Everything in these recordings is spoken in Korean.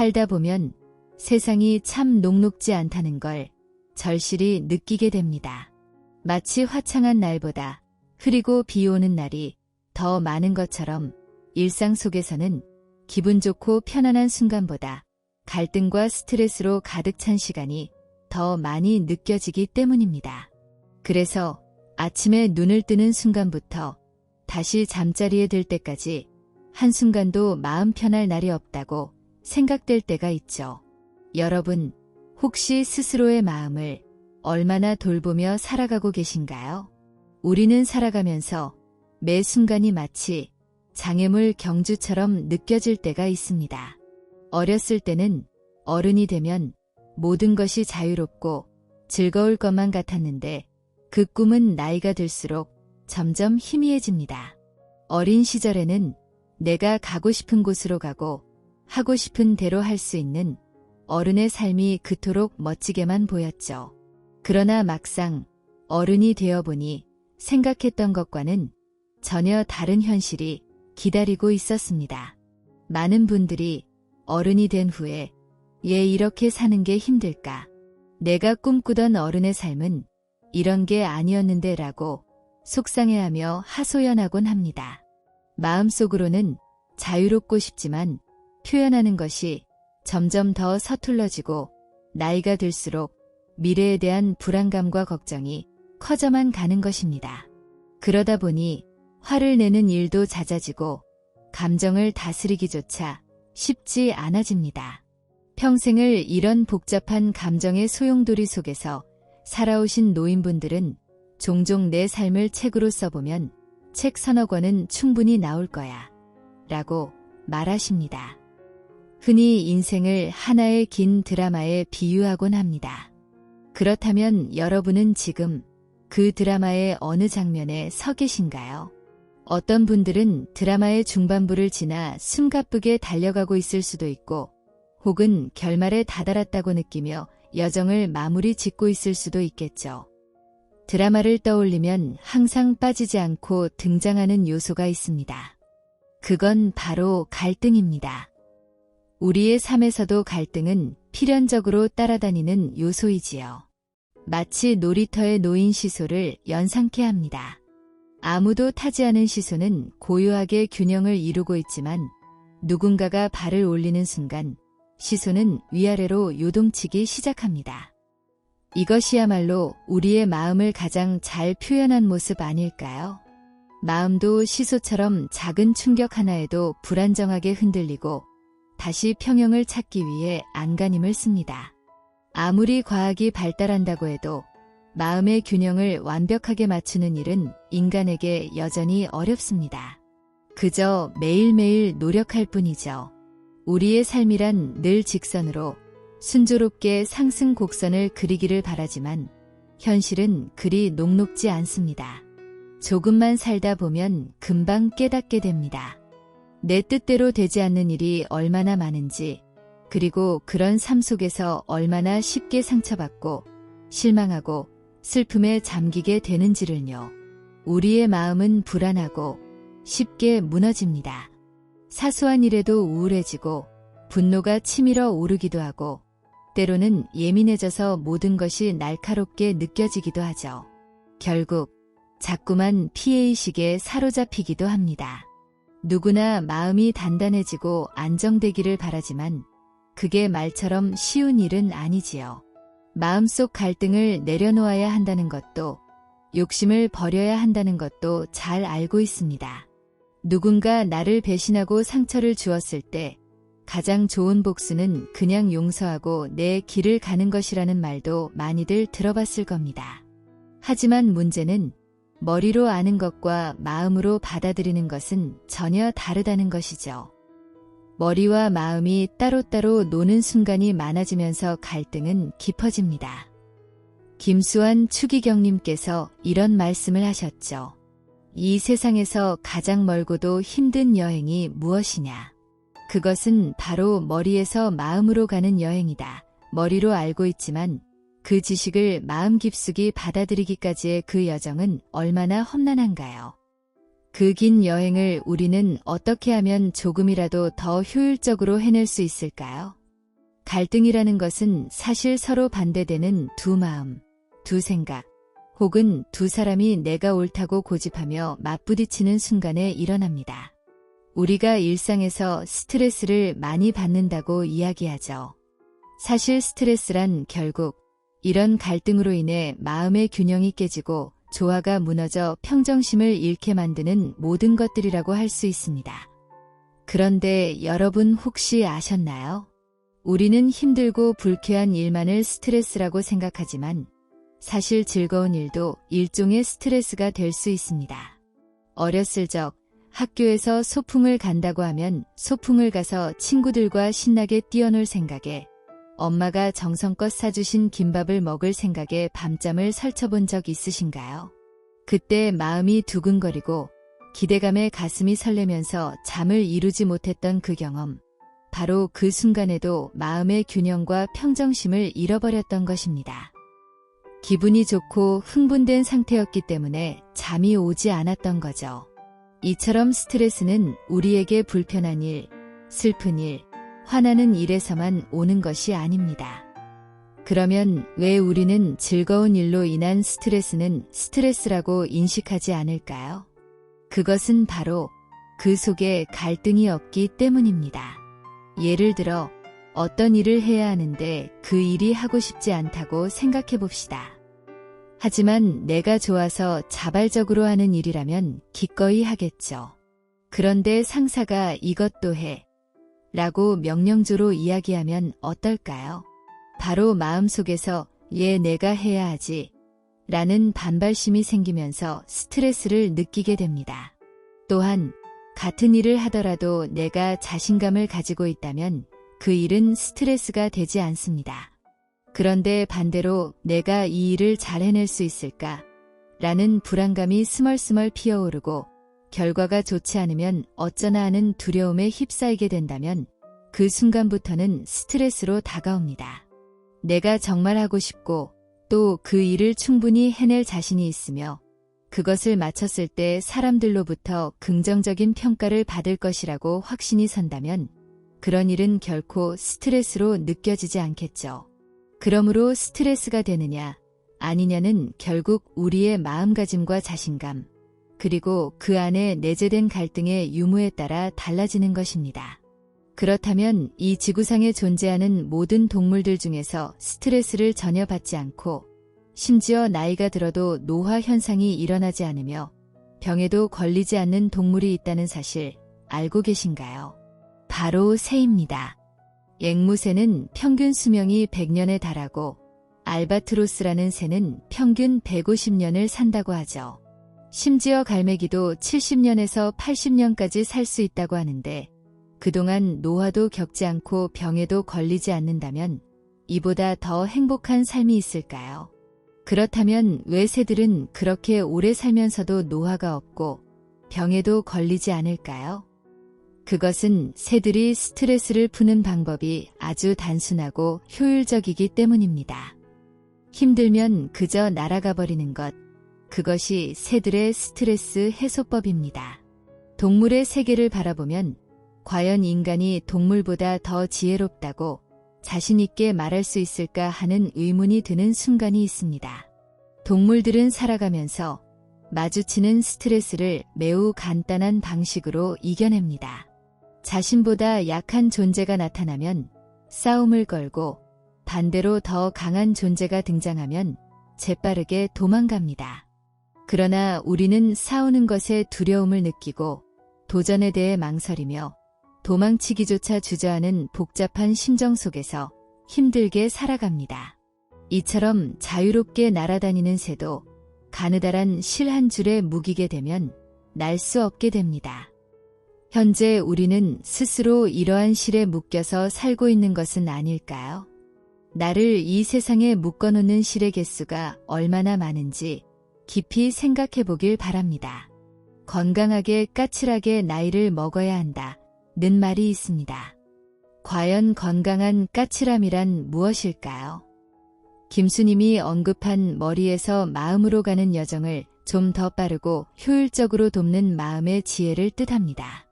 살다 보면 세상이 참 녹록지 않다는 걸 절실히 느끼게 됩니다. 마치 화창한 날보다 흐리고 비 오는 날이 더 많은 것처럼 일상 속에서는 기분 좋고 편안한 순간보다 갈등과 스트레스로 가득 찬 시간이 더 많이 느껴지기 때문입니다. 그래서 아침에 눈을 뜨는 순간부터 다시 잠자리에 들 때까지 한순간도 마음 편할 날이 없다고 생각될 때가 있죠. 여러분, 혹시 스스로의 마음을 얼마나 돌보며 살아가고 계신가요? 우리는 살아가면서 매 순간이 마치 장애물 경주처럼 느껴질 때가 있습니다. 어렸을 때는 어른이 되면 모든 것이 자유롭고 즐거울 것만 같았는데 그 꿈은 나이가 들수록 점점 희미해집니다. 어린 시절에는 내가 가고 싶은 곳으로 가고 하고 싶은 대로 할 수 있는 어른의 삶이 그토록 멋지게만 보였죠. 그러나 막상 어른이 되어 보니 생각했던 것과는 전혀 다른 현실이 기다리고 있었습니다. 많은 분들이 어른이 된 후에 얘 이렇게 사는 게 힘들까? 내가 꿈꾸던 어른의 삶은 이런 게 아니었는데 라고 속상해하며 하소연하곤 합니다. 마음속으로는 자유롭고 싶지만 표현하는 것이 점점 더 서툴러지고 나이가 들수록 미래에 대한 불안감과 걱정이 커져만 가는 것입니다. 그러다 보니 화를 내는 일도 잦아지고 감정을 다스리기조차 쉽지 않아집니다. 평생을 이런 복잡한 감정의 소용돌이 속에서 살아오신 노인분들은 종종 내 삶을 책으로 써보면 책 서너 권은 충분히 나올 거야. 라고 말하십니다. 흔히 인생을 하나의 긴 드라마에 비유하곤 합니다. 그렇다면 여러분은 지금 그 드라마의 어느 장면에 서 계신가요? 어떤 분들은 드라마의 중반부를 지나 숨가쁘게 달려가고 있을 수도 있고 혹은 결말에 다다랐다고 느끼며 여정을 마무리 짓고 있을 수도 있겠죠. 드라마를 떠올리면 항상 빠지지 않고 등장하는 요소가 있습니다. 그건 바로 갈등입니다. 우리의 삶에서도 갈등은 필연적으로 따라다니는 요소이지요. 마치 놀이터에 놓인 시소를 연상케 합니다. 아무도 타지 않은 시소는 고요하게 균형을 이루고 있지만 누군가가 발을 올리는 순간 시소는 위아래로 요동치기 시작합니다. 이것이야말로 우리의 마음을 가장 잘 표현한 모습 아닐까요? 마음도 시소처럼 작은 충격 하나에도 불안정하게 흔들리고 다시 평형을 찾기 위해 안간힘을 씁니다. 아무리 과학이 발달한다고 해도 마음의 균형을 완벽하게 맞추는 일은 인간에게 여전히 어렵습니다. 그저 매일매일 노력할 뿐이죠. 우리의 삶이란 늘 직선으로 순조롭게 상승 곡선을 그리기를 바라지만 현실은 그리 녹록지 않습니다. 조금만 살다 보면 금방 깨닫게 됩니다. 내 뜻대로 되지 않는 일이 얼마나 많은지, 그리고 그런 삶 속에서 얼마나 쉽게 상처받고 실망하고 슬픔에 잠기게 되는지를요. 우리의 마음은 불안하고 쉽게 무너집니다. 사소한 일에도 우울해지고 분노가 치밀어 오르기도 하고 때로는 예민해져서 모든 것이 날카롭게 느껴지기도 하죠. 결국 자꾸만 피해의식에 사로잡히기도 합니다. 누구나 마음이 단단해지고 안정되기를 바라지만 그게 말처럼 쉬운 일은 아니지요. 마음속 갈등을 내려놓아야 한다는 것도 욕심을 버려야 한다는 것도 잘 알고 있습니다. 누군가 나를 배신하고 상처를 주었을 때 가장 좋은 복수는 그냥 용서하고 내 길을 가는 것이라는 말도 많이들 들어봤을 겁니다. 하지만 문제는 머리로 아는 것과 마음으로 받아들이는 것은 전혀 다르다는 것이죠. 머리와 마음이 따로따로 노는 순간이 많아지면서 갈등은 깊어집니다. 김수환 추기경님께서 이런 말씀을 하셨죠. 이 세상에서 가장 멀고도 힘든 여행이 무엇이냐? 그것은 바로 머리에서 마음으로 가는 여행이다. 머리로 알고 있지만 그 지식을 마음 깊숙이 받아들이기까지의 그 여정은 얼마나 험난한가요? 그 긴 여행을 우리는 어떻게 하면 조금이라도 더 효율적으로 해낼 수 있을까요? 갈등이라는 것은 사실 서로 반대되는 두 마음, 두 생각, 혹은 두 사람이 내가 옳다고 고집하며 맞부딪히는 순간에 일어납니다. 우리가 일상에서 스트레스를 많이 받는다고 이야기하죠. 사실 스트레스란 결국 이런 갈등으로 인해 마음의 균형이 깨지고 조화가 무너져 평정심을 잃게 만드는 모든 것들이라고 할 수 있습니다. 그런데 여러분 혹시 아셨나요? 우리는 힘들고 불쾌한 일만을 스트레스라고 생각하지만 사실 즐거운 일도 일종의 스트레스가 될 수 있습니다. 어렸을 적 학교에서 소풍을 간다고 하면 소풍을 가서 친구들과 신나게 뛰어놀 생각에 엄마가 정성껏 사주신 김밥을 먹을 생각에 밤잠을 설쳐본 적 있으신가요? 그때 마음이 두근거리고 기대감에 가슴이 설레면서 잠을 이루지 못했던 그 경험. 바로 그 순간에도 마음의 균형과 평정심을 잃어버렸던 것입니다. 기분이 좋고 흥분된 상태였기 때문에 잠이 오지 않았던 거죠. 이처럼 스트레스는 우리에게 불편한 일, 슬픈 일, 화나는 일에서만 오는 것이 아닙니다. 그러면 왜 우리는 즐거운 일로 인한 스트레스는 스트레스라고 인식하지 않을까요? 그것은 바로 그 속에 갈등이 없기 때문입니다. 예를 들어 어떤 일을 해야 하는데 그 일이 하고 싶지 않다고 생각해 봅시다. 하지만 내가 좋아서 자발적으로 하는 일이라면 기꺼이 하겠죠. 그런데 상사가 이것도 해. 라고 명령조로 이야기하면 어떨까요? 바로 마음속에서 얘 내가 해야 하지. 라는 반발심이 생기면서 스트레스를 느끼게 됩니다. 또한 같은 일을 하더라도 내가 자신감을 가지고 있다면 그 일은 스트레스가 되지 않습니다. 그런데 반대로 내가 이 일을 잘 해낼 수 있을까? 라는 불안감이 스멀스멀 피어오르고 결과가 좋지 않으면 어쩌나 하는 두려움에 휩싸이게 된다면 그 순간부터는 스트레스로 다가옵니다. 내가 정말 하고 싶고 또 그 일을 충분히 해낼 자신이 있으며 그것을 마쳤을 때 사람들로부터 긍정적인 평가를 받을 것이라고 확신이 선다면 그런 일은 결코 스트레스로 느껴지지 않겠죠. 그러므로 스트레스가 되느냐, 아니냐는 결국 우리의 마음가짐과 자신감, 그리고 그 안에 내재된 갈등의 유무에 따라 달라지는 것입니다. 그렇다면 이 지구상에 존재하는 모든 동물들 중에서 스트레스를 전혀 받지 않고 심지어 나이가 들어도 노화 현상이 일어나지 않으며 병에도 걸리지 않는 동물이 있다는 사실 알고 계신가요? 바로 새입니다. 앵무새는 평균 수명이 100년에 달하고 알바트로스라는 새는 평균 150년을 산다고 하죠. 심지어 갈매기도 70년에서 80년까지 살 수 있다고 하는데 그동안 노화도 겪지 않고 병에도 걸리지 않는다면 이보다 더 행복한 삶이 있을까요? 그렇다면 왜 새들은 그렇게 오래 살면서도 노화가 없고 병에도 걸리지 않을까요? 그것은 새들이 스트레스를 푸는 방법이 아주 단순하고 효율적이기 때문입니다. 힘들면 그저 날아가 버리는 것. 그것이 새들의 스트레스 해소법입니다. 동물의 세계를 바라보면 과연 인간이 동물보다 더 지혜롭다고 자신있게 말할 수 있을까 하는 의문이 드는 순간이 있습니다. 동물들은 살아가면서 마주치는 스트레스를 매우 간단한 방식으로 이겨냅니다. 자신보다 약한 존재가 나타나면 싸움을 걸고 반대로 더 강한 존재가 등장하면 재빠르게 도망갑니다. 그러나 우리는 싸우는 것에 두려움을 느끼고 도전에 대해 망설이며 도망치기조차 주저하는 복잡한 심정 속에서 힘들게 살아갑니다. 이처럼 자유롭게 날아다니는 새도 가느다란 실 한 줄에 묵이게 되면 날 수 없게 됩니다. 현재 우리는 스스로 이러한 실에 묶여서 살고 있는 것은 아닐까요? 나를 이 세상에 묶어놓는 실의 개수가 얼마나 많은지 깊이 생각해 보길 바랍니다. 건강하게 까칠하게 나이를 먹어야 한다. 는 말이 있습니다. 과연 건강한 까칠함이란 무엇일까요? 김수님이 언급한 머리에서 마음으로 가는 여정을 좀 더 빠르고 효율적으로 돕는 마음의 지혜를 뜻합니다.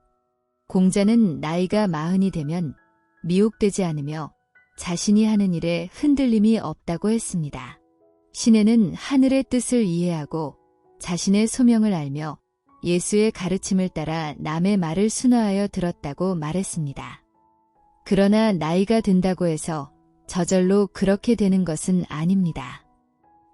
공자는 나이가 마흔이 되면 미혹되지 않으며 자신이 하는 일에 흔들림이 없다고 했습니다. 시내는 하늘의 뜻을 이해하고 자신의 소명을 알며 예수의 가르침을 따라 남의 말을 순화하여 들었다고 말했습니다. 그러나 나이가 든다고 해서 저절로 그렇게 되는 것은 아닙니다.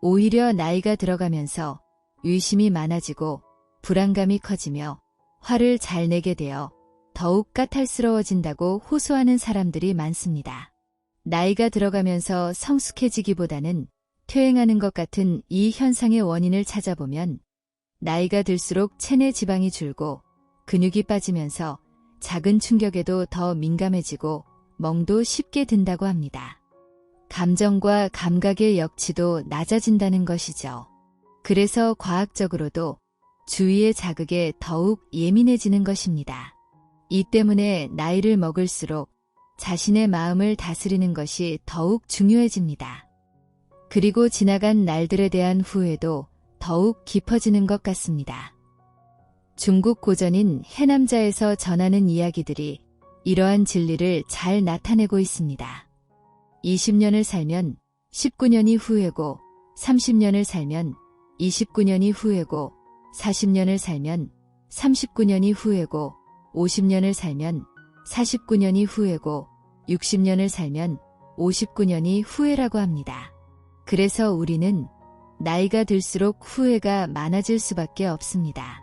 오히려 나이가 들어가면서 의심이 많아지고 불안감이 커지며 화를 잘 내게 되어 더욱 까탈스러워진다고 호소하는 사람들이 많습니다. 나이가 들어가면서 성숙해지기보다는 퇴행하는 것 같은 이 현상의 원인을 찾아보면 나이가 들수록 체내 지방이 줄고 근육이 빠지면서 작은 충격에도 더 민감해지고 멍도 쉽게 든다고 합니다. 감정과 감각의 역치도 낮아진다는 것이죠. 그래서 과학적으로도 주위의 자극에 더욱 예민해지는 것입니다. 이 때문에 나이를 먹을수록 자신의 마음을 다스리는 것이 더욱 중요해집니다. 그리고 지나간 날들에 대한 후회도 더욱 깊어지는 것 같습니다. 중국 고전인 해남자에서 전하는 이야기들이 이러한 진리를 잘 나타내고 있습니다. 20년을 살면 19년이 후회고 30년을 살면 29년이 후회고 40년을 살면 39년이 후회고 50년을 살면 49년이 후회고 60년을 살면 59년이 후회라고 합니다. 그래서 우리는 나이가 들수록 후회가 많아질 수밖에 없습니다.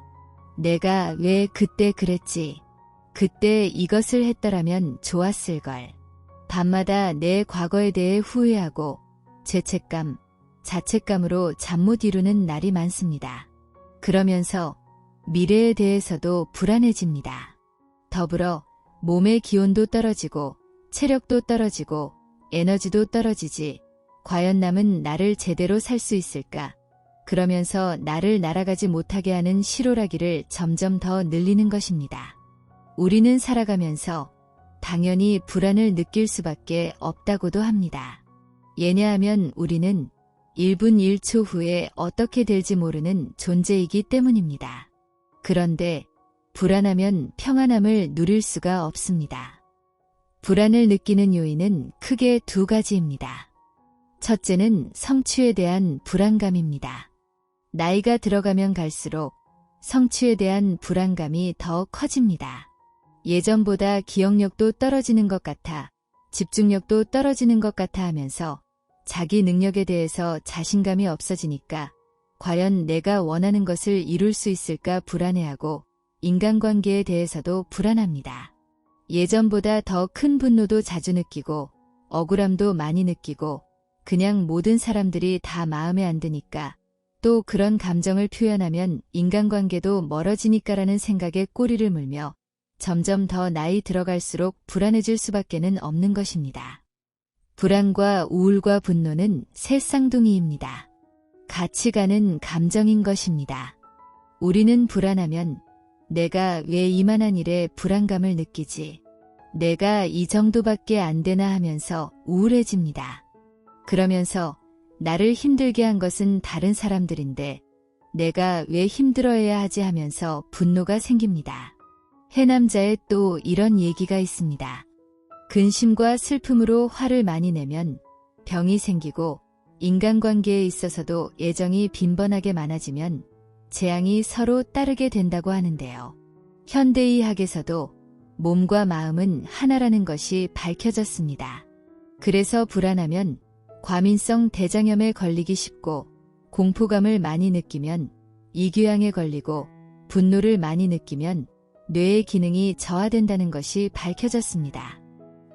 내가 왜 그때 그랬지? 그때 이것을 했더라면 좋았을걸. 밤마다 내 과거에 대해 후회하고 죄책감, 자책감으로 잠 못 이루는 날이 많습니다. 그러면서 미래에 대해서도 불안해집니다. 더불어 몸의 기온도 떨어지고 체력도 떨어지고 에너지도 떨어지지 과연 남은 나를 제대로 살 수 있을까? 그러면서 나를 날아가지 못하게 하는 실오라기를 점점 더 늘리는 것입니다. 우리는 살아가면서 당연히 불안을 느낄 수밖에 없다고도 합니다. 예냐하면 우리는 1분 1초 후에 어떻게 될지 모르는 존재이기 때문입니다. 그런데 불안하면 평안함을 누릴 수가 없습니다. 불안을 느끼는 요인은 크게 두 가지입니다. 첫째는 성취에 대한 불안감입니다. 나이가 들어가면 갈수록 성취에 대한 불안감이 더 커집니다. 예전보다 기억력도 떨어지는 것 같아 집중력도 떨어지는 것 같아 하면서 자기 능력에 대해서 자신감이 없어지니까 과연 내가 원하는 것을 이룰 수 있을까 불안해하고 인간관계에 대해서도 불안합니다. 예전보다 더 큰 분노도 자주 느끼고 억울함도 많이 느끼고 그냥 모든 사람들이 다 마음에 안 드니까 또 그런 감정을 표현하면 인간관계도 멀어지니까라는 생각에 꼬리를 물며 점점 더 나이 들어갈수록 불안해질 수밖에는 없는 것입니다. 불안과 우울과 분노는 새 쌍둥이입니다. 같이 가는 감정인 것입니다. 우리는 불안하면 내가 왜 이만한 일에 불안감을 느끼지? 내가 이 정도밖에 안 되나 하면서 우울해집니다. 그러면서 나를 힘들게 한 것은 다른 사람들인데 내가 왜 힘들어해야 하지 하면서 분노가 생깁니다. 해남자에 또 이런 얘기가 있습니다. 근심과 슬픔으로 화를 많이 내면 병이 생기고 인간관계에 있어서도 애정이 빈번하게 많아지면 재앙이 서로 따르게 된다고 하는데요. 현대의학에서도 몸과 마음은 하나라는 것이 밝혀졌습니다. 그래서 불안하면 과민성 대장염에 걸리기 쉽고 공포감을 많이 느끼면 이규양에 걸리고 분노를 많이 느끼면 뇌의 기능이 저하된다는 것이 밝혀졌습니다.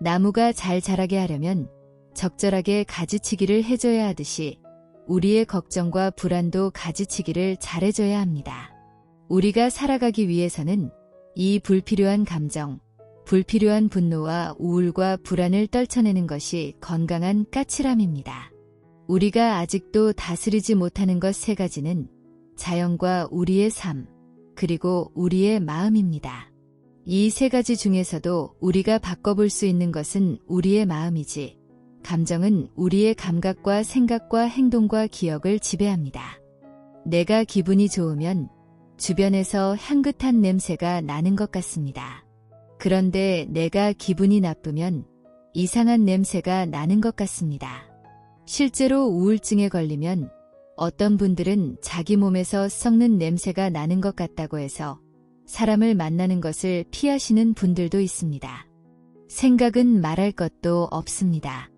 나무가 잘 자라게 하려면 적절하게 가지치기를 해줘야 하듯이 우리의 걱정과 불안도 가지치기를 잘해줘야 합니다. 우리가 살아가기 위해서는 이 불필요한 감정, 불필요한 분노와 우울과 불안을 떨쳐내는 것이 건강한 까칠함입니다. 우리가 아직도 다스리지 못하는 것 세 가지는 자연과 우리의 삶, 그리고 우리의 마음입니다. 이 세 가지 중에서도 우리가 바꿔볼 수 있는 것은 우리의 마음이지, 감정은 우리의 감각과 생각과 행동과 기억을 지배합니다. 내가 기분이 좋으면 주변에서 향긋한 냄새가 나는 것 같습니다. 그런데 내가 기분이 나쁘면 이상한 냄새가 나는 것 같습니다. 실제로 우울증에 걸리면 어떤 분들은 자기 몸에서 썩는 냄새가 나는 것 같다고 해서 사람을 만나는 것을 피하시는 분들도 있습니다. 생각은 말할 것도 없습니다.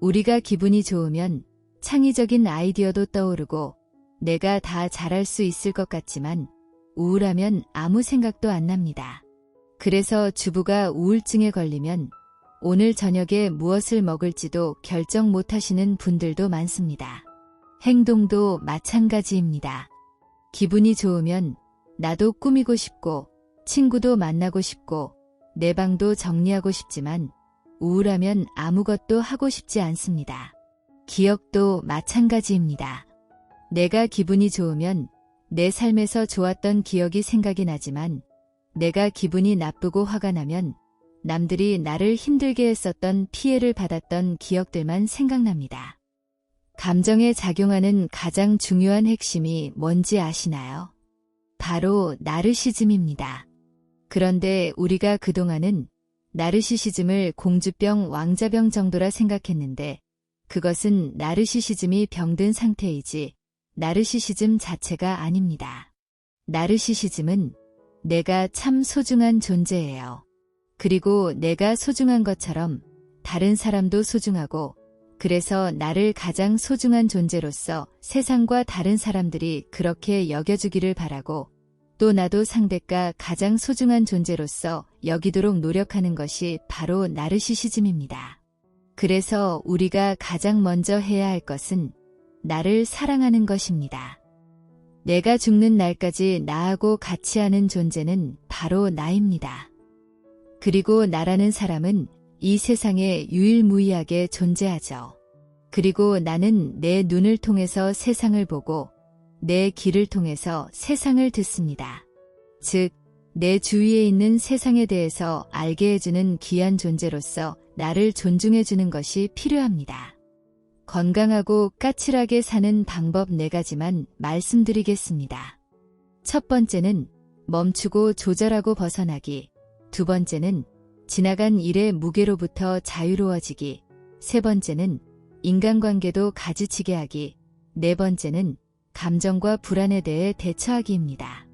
우리가 기분이 좋으면 창의적인 아이디어도 떠오르고 내가 다 잘할 수 있을 것 같지만 우울하면 아무 생각도 안 납니다. 그래서 주부가 우울증에 걸리면 오늘 저녁에 무엇을 먹을지도 결정 못 하시는 분들도 많습니다. 행동도 마찬가지입니다. 기분이 좋으면 나도 꾸미고 싶고 친구도 만나고 싶고 내 방도 정리하고 싶지만 우울하면 아무것도 하고 싶지 않습니다. 기억도 마찬가지입니다. 내가 기분이 좋으면 내 삶에서 좋았던 기억이 생각이 나지만 내가 기분이 나쁘고 화가 나면 남들이 나를 힘들게 했었던 피해를 받았던 기억들만 생각납니다. 감정에 작용하는 가장 중요한 핵심이 뭔지 아시나요? 바로 나르시즘입니다. 그런데 우리가 그동안은 나르시시즘을 공주병, 왕자병 정도라 생각했는데 그것은 나르시시즘이 병든 상태이지 나르시시즘 자체가 아닙니다. 나르시시즘은 내가 참 소중한 존재예요. 그리고 내가 소중한 것처럼 다른 사람도 소중하고 그래서 나를 가장 소중한 존재로서 세상과 다른 사람들이 그렇게 여겨주기를 바라고 또 나도 상대가 가장 소중한 존재로서 여기도록 노력하는 것이 바로 나르시시즘입니다. 그래서 우리가 가장 먼저 해야 할 것은 나를 사랑하는 것입니다. 내가 죽는 날까지 나하고 같이 하는 존재는 바로 나입니다. 그리고 나라는 사람은 이 세상에 유일무이하게 존재하죠. 그리고 나는 내 눈을 통해서 세상을 보고 내 귀를 통해서 세상을 듣습니다. 즉, 내 주위에 있는 세상에 대해서 알게 해주는 귀한 존재로서 나를 존중해주는 것이 필요합니다. 건강하고 까칠하게 사는 방법 네 가지만 말씀드리겠습니다. 첫 번째는 멈추고 조절하고 벗어나기. 두 번째는 지나간 일의 무게로부터 자유로워지기. 세 번째는 인간관계도 가지치게 하기. 네 번째는 감정과 불안에 대해 대처하기입니다.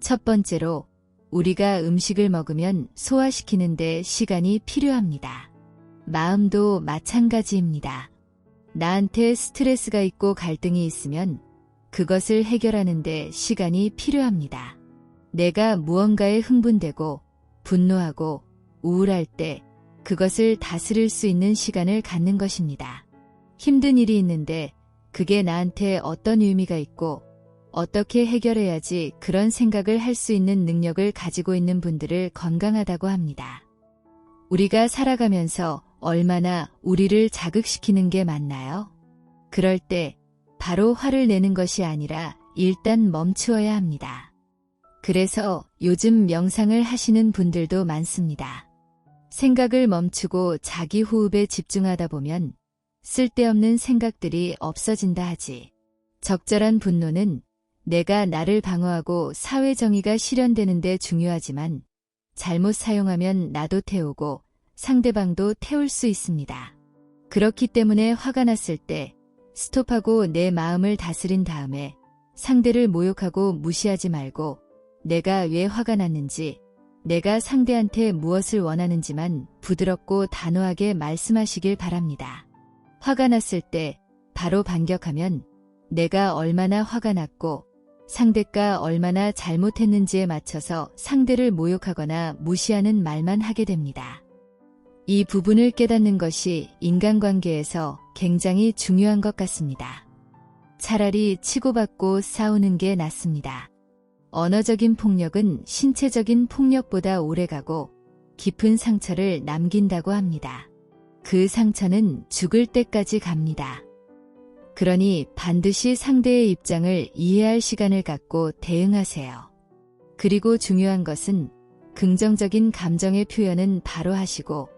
첫 번째로 우리가 음식을 먹으면 소화시키는데 시간이 필요합니다. 마음도 마찬가지입니다. 나한테 스트레스가 있고 갈등이 있으면 그것을 해결하는데 시간이 필요합니다. 내가 무언가에 흥분되고 분노하고 우울할 때 그것을 다스릴 수 있는 시간을 갖는 것입니다. 힘든 일이 있는데 그게 나한테 어떤 의미가 있고 어떻게 해결해야지 그런 생각을 할 수 있는 능력을 가지고 있는 분들을 건강하다고 합니다. 우리가 살아가면서 얼마나 우리를 자극시키는 게 맞나요? 그럴 때 바로 화를 내는 것이 아니라 일단 멈추어야 합니다. 그래서 요즘 명상을 하시는 분들도 많습니다. 생각을 멈추고 자기 호흡에 집중하다 보면 쓸데없는 생각들이 없어진다 하지. 적절한 분노는 내가 나를 방어하고 사회 정의가 실현되는데 중요하지만 잘못 사용하면 나도 태우고 상대방도 태울 수 있습니다. 그렇기 때문에 화가 났을 때 스톱하고 내 마음을 다스린 다음에 상대를 모욕하고 무시하지 말고 내가 왜 화가 났는지 내가 상대한테 무엇을 원하는지만 부드럽고 단호하게 말씀하시길 바랍니다. 화가 났을 때 바로 반격하면 내가 얼마나 화가 났고 상대가 얼마나 잘못했는지에 맞춰서 상대를 모욕하거나 무시하는 말만 하게 됩니다. 이 부분을 깨닫는 것이 인간관계에서 굉장히 중요한 것 같습니다. 차라리 치고받고 싸우는 게 낫습니다. 언어적인 폭력은 신체적인 폭력보다 오래가고 깊은 상처를 남긴다고 합니다. 그 상처는 죽을 때까지 갑니다. 그러니 반드시 상대의 입장을 이해할 시간을 갖고 대응하세요. 그리고 중요한 것은 긍정적인 감정의 표현은 바로 하시고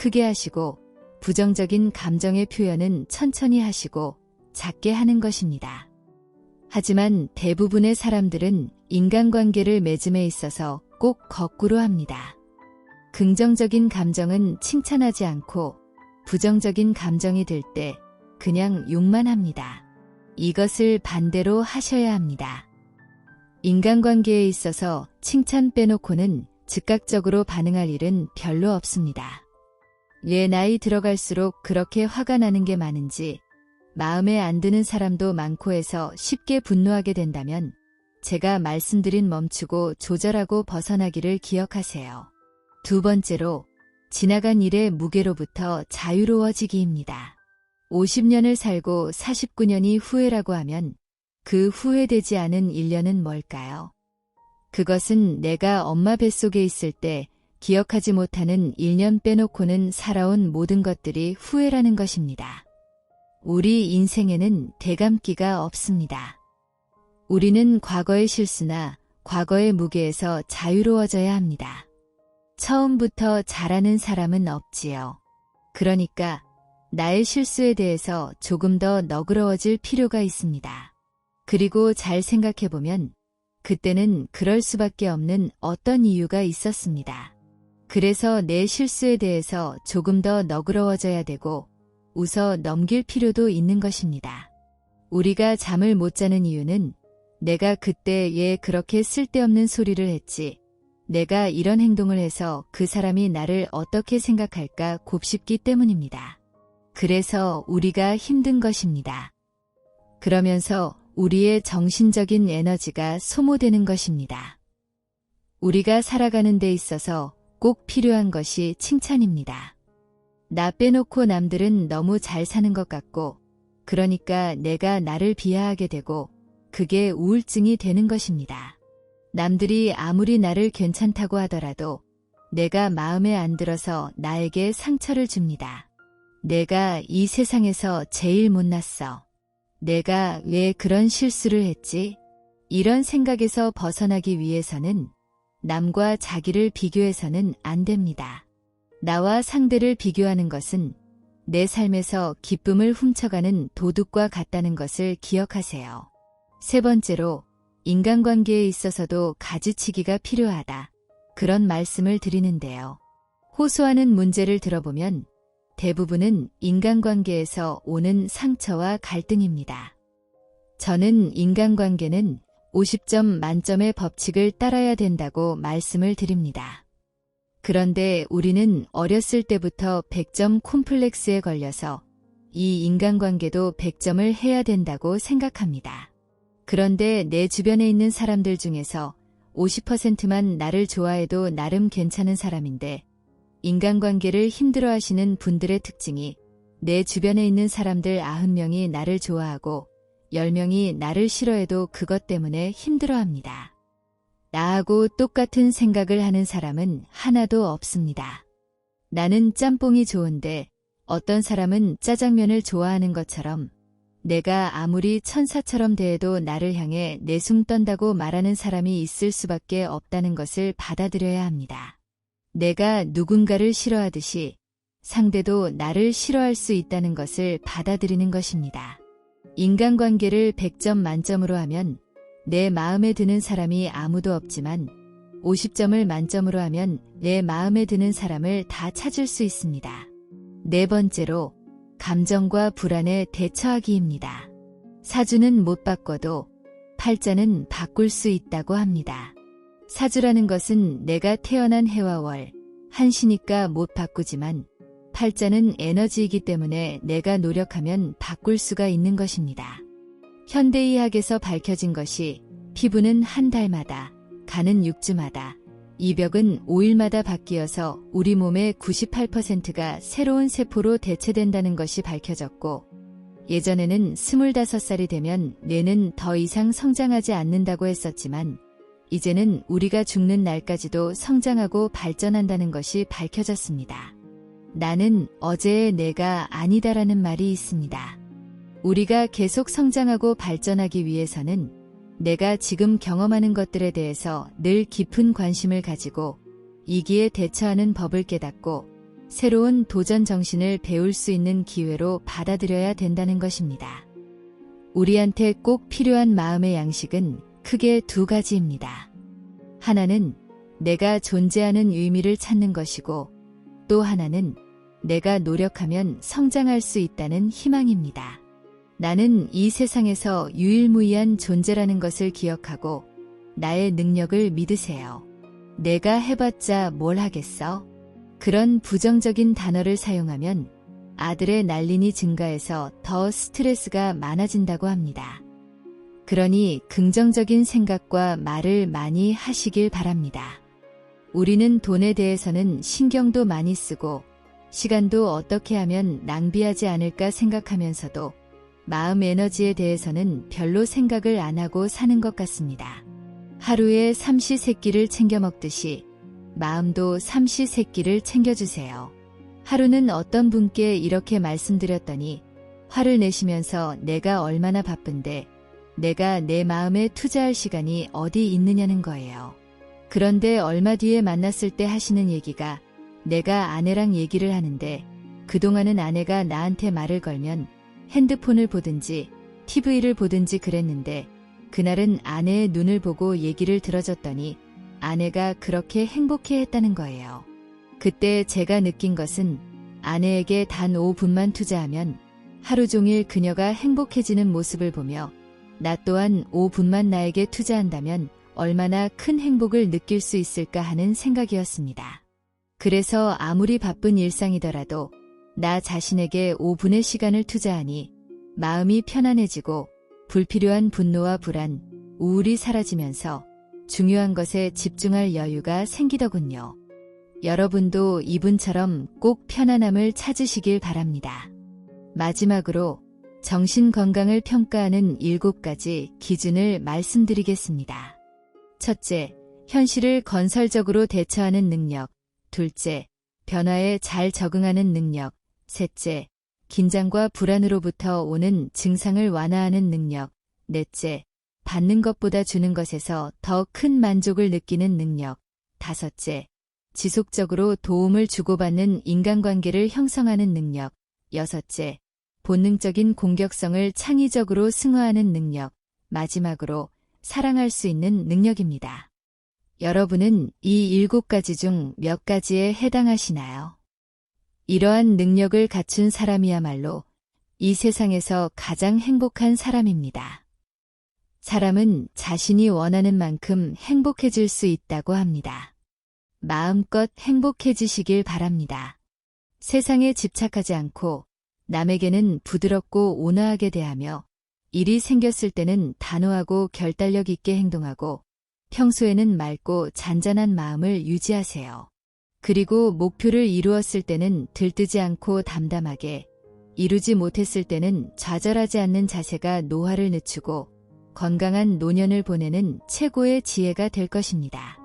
크게 하시고 부정적인 감정의 표현은 천천히 하시고 작게 하는 것입니다. 하지만 대부분의 사람들은 인간관계를 맺음에 있어서 꼭 거꾸로 합니다. 긍정적인 감정은 칭찬하지 않고 부정적인 감정이 들 때 그냥 욕만 합니다. 이것을 반대로 하셔야 합니다. 인간관계에 있어서 칭찬 빼놓고는 즉각적으로 반응할 일은 별로 없습니다. 예 나이 들어갈수록 그렇게 화가 나는 게 많은지 마음에 안 드는 사람도 많고 해서 쉽게 분노하게 된다면 제가 말씀드린 멈추고 조절하고 벗어나기를 기억하세요. 두 번째로 지나간 일의 무게로부터 자유로워지기입니다. 50년을 살고 49년이 후회라고 하면 그 후회되지 않은 1년은 뭘까요? 그것은 내가 엄마 뱃속에 있을 때 기억하지 못하는 1년 빼놓고는 살아온 모든 것들이 후회라는 것입니다. 우리 인생에는 대감기가 없습니다. 우리는 과거의 실수나 과거의 무게에서 자유로워져야 합니다. 처음부터 잘하는 사람은 없지요. 그러니까 나의 실수에 대해서 조금 더 너그러워질 필요가 있습니다. 그리고 잘 생각해보면 그때는 그럴 수밖에 없는 어떤 이유가 있었습니다. 그래서 내 실수에 대해서 조금 더 너그러워져야 되고 웃어 넘길 필요도 있는 것입니다. 우리가 잠을 못 자는 이유는 내가 그때 얘 그렇게 쓸데없는 소리를 했지. 내가 이런 행동을 해서 그 사람이 나를 어떻게 생각할까 곱씹기 때문입니다. 그래서 우리가 힘든 것입니다. 그러면서 우리의 정신적인 에너지가 소모되는 것입니다. 우리가 살아가는 데 있어서 꼭 필요한 것이 칭찬입니다. 나 빼놓고 남들은 너무 잘 사는 것 같고, 그러니까 내가 나를 비하하게 되고, 그게 우울증이 되는 것입니다. 남들이 아무리 나를 괜찮다고 하더라도 내가 마음에 안 들어서 나에게 상처를 줍니다. 내가 이 세상에서 제일 못났어. 내가 왜 그런 실수를 했지? 이런 생각에서 벗어나기 위해서는 남과 자기를 비교해서는 안 됩니다. 나와 상대를 비교하는 것은 내 삶에서 기쁨을 훔쳐가는 도둑과 같다는 것을 기억하세요. 세 번째로 인간관계에 있어서도 가지치기가 필요하다. 그런 말씀을 드리는데요. 호소하는 문제를 들어보면 대부분은 인간관계에서 오는 상처와 갈등입니다. 저는 인간관계는 50점 만점의 법칙을 따라야 된다고 말씀을 드립니다. 그런데 우리는 어렸을 때부터 100점 콤플렉스에 걸려서 이 인간관계도 100점을 해야 된다고 생각합니다. 그런데 내 주변에 있는 사람들 중에서 50%만 나를 좋아해도 나름 괜찮은 사람인데 인간관계를 힘들어 하시는 분들의 특징이 내 주변에 있는 사람들 90명이 나를 좋아하고 10명이 나를 싫어해도 그것 때문에 힘들어 합니다. 나하고 똑같은 생각을 하는 사람은 하나도 없습니다. 나는 짬뽕이 좋은데 어떤 사람은 짜장면을 좋아하는 것처럼 내가 아무리 천사처럼 대해도 나를 향해 내숭 떤다고 말하는 사람이 있을 수밖에 없다는 것을 받아들여야 합니다. 내가 누군가를 싫어하듯이 상대도 나를 싫어할 수 있다는 것을 받아들이는 것입니다. 인간관계를 100점 만점으로 하면 내 마음에 드는 사람이 아무도 없지만 50점을 만점으로 하면 내 마음에 드는 사람을 다 찾을 수 있습니다. 네 번째로 감정과 불안에 대처하기입니다. 사주는 못 바꿔도 팔자는 바꿀 수 있다고 합니다. 사주라는 것은 내가 태어난 해와 월, 한시니까 못 바꾸지만 팔자는 에너지이기 때문에 내가 노력하면 바꿀 수가 있는 것입니다. 현대의학에서 밝혀진 것이 피부는 한 달마다, 간은 6주마다, 이벽은 5일마다 바뀌어서 우리 몸의 98%가 새로운 세포로 대체된다는 것이 밝혀졌고, 예전에는 25살이 되면 뇌는 더 이상 성장하지 않는다고 했었지만, 이제는 우리가 죽는 날까지도 성장하고 발전한다는 것이 밝혀졌습니다. 나는 어제의 내가 아니다라는 말이 있습니다. 우리가 계속 성장하고 발전하기 위해서는 내가 지금 경험하는 것들에 대해서 늘 깊은 관심을 가지고 이기에 대처하는 법을 깨닫고 새로운 도전 정신을 배울 수 있는 기회로 받아들여야 된다는 것입니다. 우리한테 꼭 필요한 마음의 양식은 크게 두 가지입니다. 하나는 내가 존재하는 의미를 찾는 것이고 또 하나는 내가 노력하면 성장할 수 있다는 희망입니다. 나는 이 세상에서 유일무이한 존재라는 것을 기억하고 나의 능력을 믿으세요. 내가 해봤자 뭘 하겠어? 그런 부정적인 단어를 사용하면 아들의 난린이 증가해서 더 스트레스가 많아진다고 합니다. 그러니 긍정적인 생각과 말을 많이 하시길 바랍니다. 우리는 돈에 대해서는 신경도 많이 쓰고 시간도 어떻게 하면 낭비하지 않을까 생각하면서도 마음 에너지에 대해서는 별로 생각을 안 하고 사는 것 같습니다. 하루에 삼시세끼를 챙겨 먹듯이 마음도 삼시세끼를 챙겨주세요. 하루는 어떤 분께 이렇게 말씀드렸더니 화를 내시면서 내가 얼마나 바쁜데 내가 내 마음에 투자할 시간이 어디 있느냐는 거예요. 그런데 얼마 뒤에 만났을 때 하시는 얘기가 내가 아내랑 얘기를 하는데 그동안은 아내가 나한테 말을 걸면 핸드폰을 보든지 TV를 보든지 그랬는데 그날은 아내의 눈을 보고 얘기를 들어줬더니 아내가 그렇게 행복해 했다는 거예요. 그때 제가 느낀 것은 아내에게 단 5분만 투자하면 하루 종일 그녀가 행복해지는 모습을 보며 나 또한 5분만 나에게 투자한다면 얼마나 큰 행복을 느낄 수 있을까 하는 생각이었습니다. 그래서 아무리 바쁜 일상이더라도 나 자신에게 5분의 시간을 투자하니 마음이 편안해지고 불필요한 분노와 불안, 우울이 사라지면서 중요한 것에 집중할 여유가 생기더군요. 여러분도 이분처럼 꼭 편안함을 찾으시길 바랍니다. 마지막으로 정신 건강을 평가하는 7가지 기준을 말씀드리겠습니다. 첫째, 현실을 건설적으로 대처하는 능력. 둘째, 변화에 잘 적응하는 능력. 셋째, 긴장과 불안으로부터 오는 증상을 완화하는 능력. 넷째, 받는 것보다 주는 것에서 더 큰 만족을 느끼는 능력. 다섯째, 지속적으로 도움을 주고받는 인간관계를 형성하는 능력. 여섯째, 본능적인 공격성을 창의적으로 승화하는 능력. 마지막으로 사랑할 수 있는 능력입니다. 여러분은 이 일곱 가지 중 몇 가지에 해당하시나요? 이러한 능력을 갖춘 사람이야말로 이 세상에서 가장 행복한 사람입니다. 사람은 자신이 원하는 만큼 행복해질 수 있다고 합니다. 마음껏 행복해지시길 바랍니다. 세상에 집착하지 않고 남에게는 부드럽고 온화하게 대하며 일이 생겼을 때는 단호하고 결단력 있게 행동하고 평소에는 맑고 잔잔한 마음을 유지하세요. 그리고 목표를 이루었을 때는 들뜨지 않고 담담하게, 이루지 못했을 때는 좌절하지 않는 자세가 노화를 늦추고 건강한 노년을 보내는 최고의 지혜가 될 것입니다.